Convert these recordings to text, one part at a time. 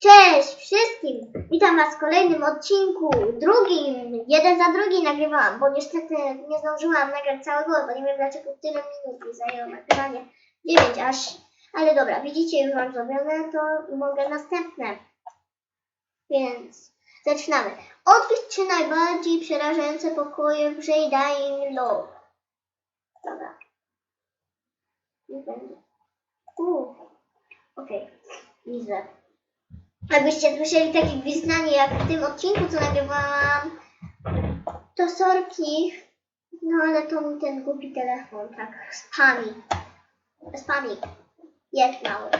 Cześć wszystkim! Witam Was w kolejnym odcinku, drugim, jeden za drugim nagrywałam, bo niestety nie zdążyłam nagrać całego, bo nie wiem dlaczego tyle minut mi zajęło nagrywanie. 9 aż, ale dobra, widzicie już mam zrobione, to mogę następne. Więc zaczynamy. Odwiedźcie najbardziej przerażające pokoje w Dying Love. Dobra. Nie będzie. Okej, widzę. Jakbyście słyszeli takie gwizdanie jak w tym odcinku, co nagrywałam, to sorki. No ale to mi ten głupi telefon tak spami. Spami. Jest mały.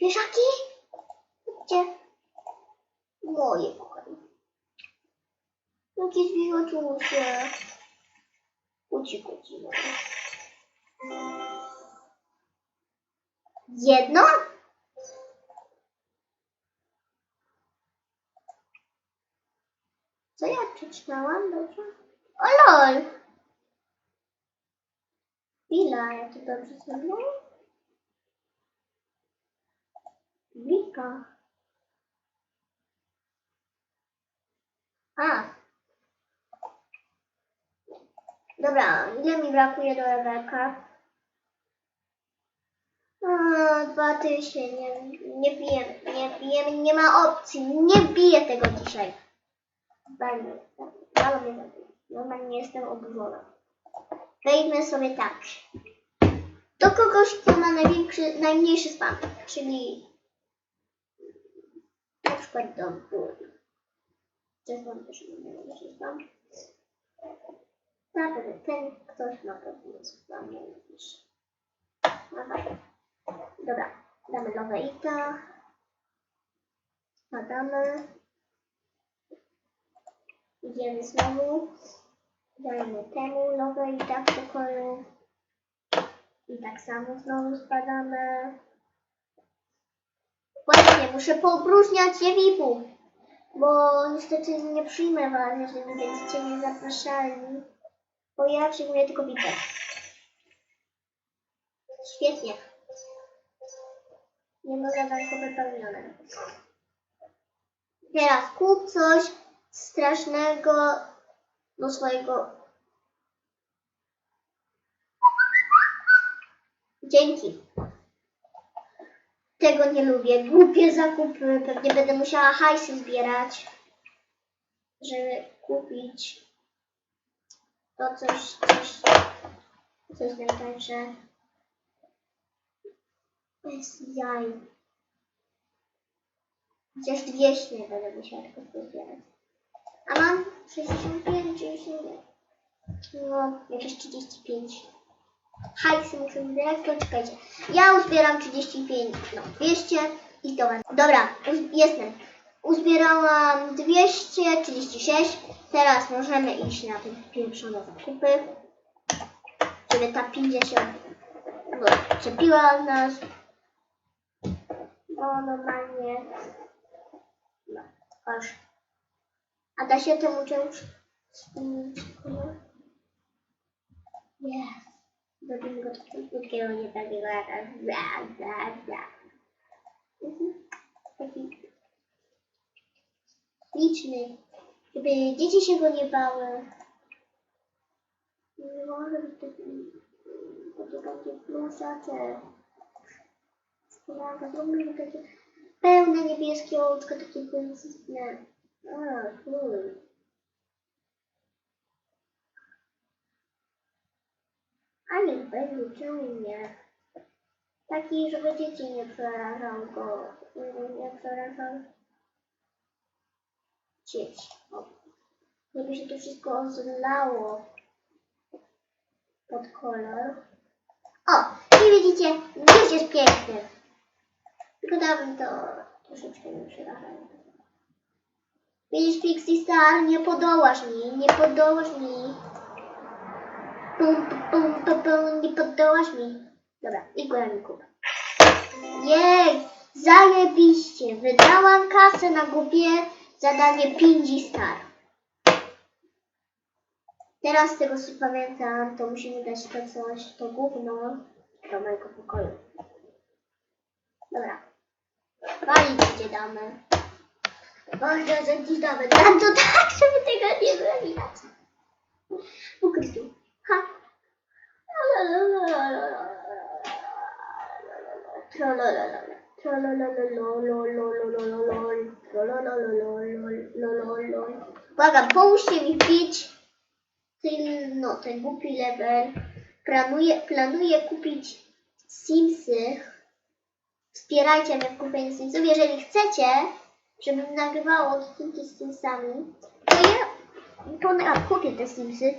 Wieszaki? Gdzie? Moje kochanie. Jakie zwierzątkusie. Kuci, kuci. no. Jedno? Co ja przeczytałam? Dobrze? O lol! Chwila, ja to dobrze zrobię? Wika. A. Dobra, ile mi brakuje do Rebeka? A, Dwa tysiące, nie, nie bijemy, nie bijemy, nie ma opcji, nie biję tego dzisiaj. Bardzo, bardzo mnie zabije. Normalnie jestem oburzona. Wejdźmy sobie tak. Do kogoś, kto ma największy, najmniejszy spam, czyli na przykład do góry. Też mam też najmniejszy spam. Naprawdę, ten ktoś ma pewnie spam najmniejszy. Dobra, damy nowe ita. Spadamy. Idziemy znowu. Dajemy temu nowe i tak w pokoju. I tak samo znowu spadamy. Właśnie, muszę poopróżniać je VIP-ów. Bo niestety nie przyjmę was, jeżeli będziecie nie zapraszali. Bo ja przyjmuję tylko VIP. Świetnie. Nie ma zadanko wypełnione. Teraz kup coś strasznego do swojego. Dzięki. Tego nie lubię. Głupie zakupy. Pewnie będę musiała hajsy zbierać, żeby kupić to coś, coś, coś najtańsze. Bez jaj. Chociaż 200 nie będę musiała tylko zbierać. A mam 65, 90. No, jakieś 35. Hajsy muszę zbierać, to czekajcie. Ja uzbieram 35, no 200 i to będzie. Dobra, jestem. Uzbierałam 236. Teraz możemy iść na te pieprzone zakupy. Żeby ta 50 no, czepiła od nas. No normalnie. No, aż. A da się temu kolor? Nie. Zrobimy go takiego, nie takiego jak bla, bla. Mhm. Taki liczny. Żeby dzieci się go nie bały. Może być taki takie takie plusacze. Spiralka, zrobimy takie pełne niebieskie oczka, takie błękitne. A, cool. A niech będzie, czemu nie? Taki, żeby dzieci nie przerażał go, nie przerażał dzieci. O. Żeby się to wszystko ozlało pod kolor. O, i widzicie, już jest piękny. Tylko dałbym to troszeczkę nie przerażające. Widzisz, Pixie Star, nie podołasz mi, nie podołasz mi. Pum, pum, pum, pum, nie podołasz mi. Dobra, igłę mi kup. Jej, zajebiście. Wydałam kasę na głupie zadanie Pingi Star. Teraz tego co pamiętam, to musimy dać to coś, to gówno do mojego pokoju. Dobra, Walić gdzie damy. Boże, że dziś nawet dam to tak, żeby tego nie było widać. Ukryciu. Ha. Błagam, połóżcie mi pić ten, no, ten głupi level. Planuję, planuję kupić Simsy. Wspierajcie mnie w kupieniu Simsów. Jeżeli chcecie, żebym nagrywało odcinki z Simsami, to ja pona- kupię te Simsy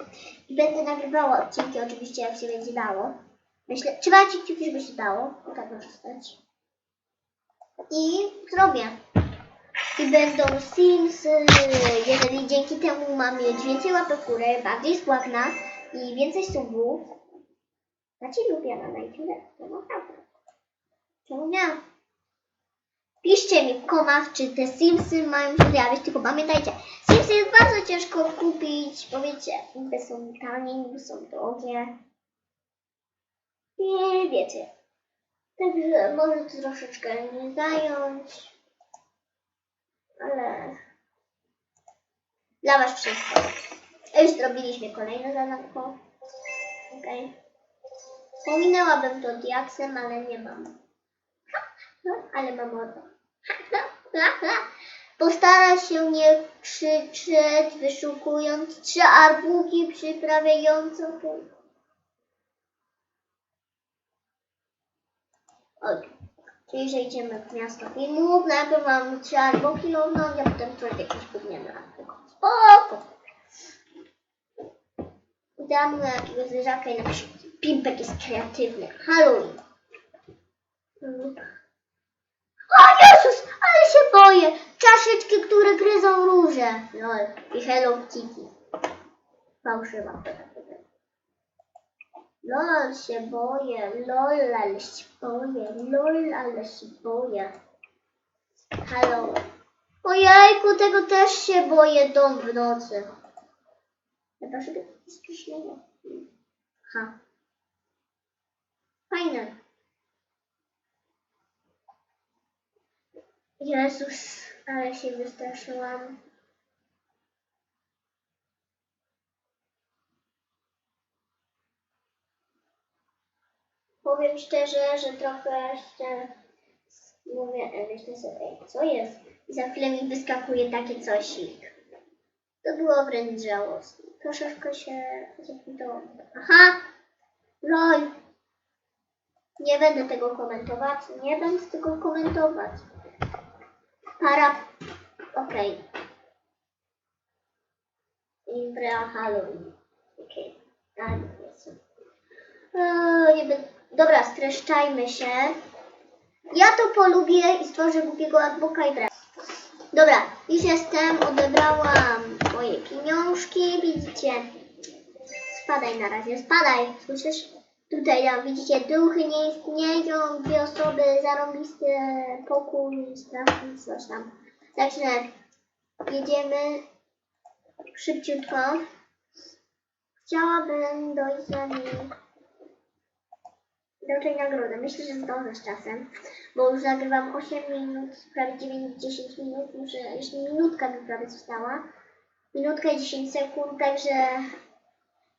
i będę nagrywała odcinki oczywiście, jak się będzie dało. Myślę, trzymajcie kciuki, żeby się dało. Tak może stać. I zrobię. I będą Sims, y, jeżeli dzięki temu mam mieć więcej łapek w górę, bardziej spławna i więcej subów. Znaczy lubię na YouTube, to naprawdę. Czemu nie? Piszcie mi w komach, czy te Simsy mają się zjawić, tylko pamiętajcie, Simsy jest bardzo ciężko kupić, bo wiecie, niby są tanie, niby są drogie. Nie wiecie. Także może to troszeczkę nie zająć, ale dla was wszystko. Już zrobiliśmy kolejne zadanko. Okej. Pominęłabym to diaksem, ale nie mam. No, ale mam oto. Postaraj się nie krzyczeć, wyszukując trzy arbuki przyprawiające. Ok. Czyli, że idziemy w miasto filmów, najpierw mam trzy arbuki lownąć, a potem coś jakieś gówniane arbuki. Spoko. Dam na jakiegoś zwierzaka i napiszę, Pimpek jest kreatywny. Halloween. Mm. O Jezus, ale się boję. Czaszeczki, które gryzą róże. Lol. I Hello Kitty. Fałszywa. Lol się boję, lol ale się boję, lol ale się boję. Halo. Ojejku, tego też się boję dom w nocy. Chyba, żeby jest piśnienie. Ha. Fajne. Jezus, ale się wystraszyłam. Powiem szczerze, że trochę jeszcze mówię, e, myślę sobie, co jest? I za chwilę mi wyskakuje takie cosik. To było wręcz żałosne. Troszeczkę się zapytałam. Aha! LOL! Nie będę tego komentować. Nie będę tego komentować. Para... Okej. Impra Halloween. Okej. Okay. Eee, nie będę... Dobra, streszczajmy się. Ja to polubię i stworzę głupiego adwoka i brak. Dobra, już jestem, odebrałam moje pieniążki, widzicie. Spadaj na razie, spadaj, słyszysz? Tutaj tam widzicie, duchy nie istnieją, dwie osoby, zarąbisty pokój, straszny coś tam. Także jedziemy szybciutko. Chciałabym dojść za nim do tej nagrody. Myślę, że zdążę z czasem, bo już nagrywam 8 minut, prawie 9-10 minut, może jeszcze minutka mi prawie została. Minutka i 10 sekund, także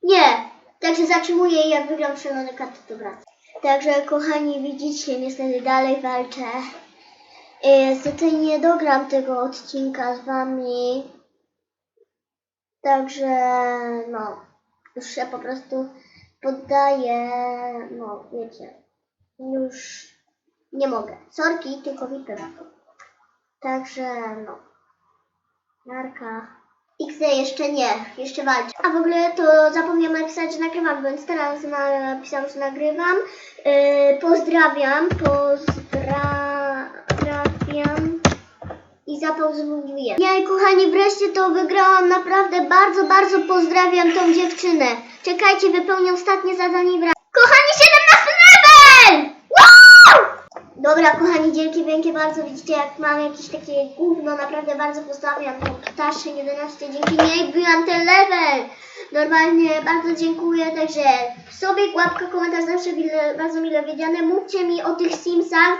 nie, także zatrzymuję i jak wygram szalony kat, to wracam. Także kochani, widzicie, niestety dalej walczę. Yy, Niestety nie dogram tego odcinka z wami. Także no, już się po prostu poddaję, no wiecie, już nie mogę. Sorki, tylko wypywam. Także no, narka. XD jeszcze nie, jeszcze walczę. A w ogóle to zapomniałam napisać, że nagrywam, więc teraz napisałam, że nagrywam. Yy, pozdrawiam, pozdrawiam i zapauzowuję. Nie, kochani, wreszcie to wygrałam. Naprawdę bardzo, bardzo pozdrawiam tą dziewczynę. Czekajcie, wypełnię ostatnie zadanie i. Kochani, 17 level! Wow! Dobra, kochani, dzięki wielkie bardzo. Widzicie, jak mam jakieś takie gówno, naprawdę bardzo pozdrawiam tą ptaszkę 11. Dzięki niej byłam ten level. Normalnie bardzo dziękuję, także sobie łapka, komentarz zawsze mile, bardzo mile wiedziane. Mówcie mi o tych Simsach.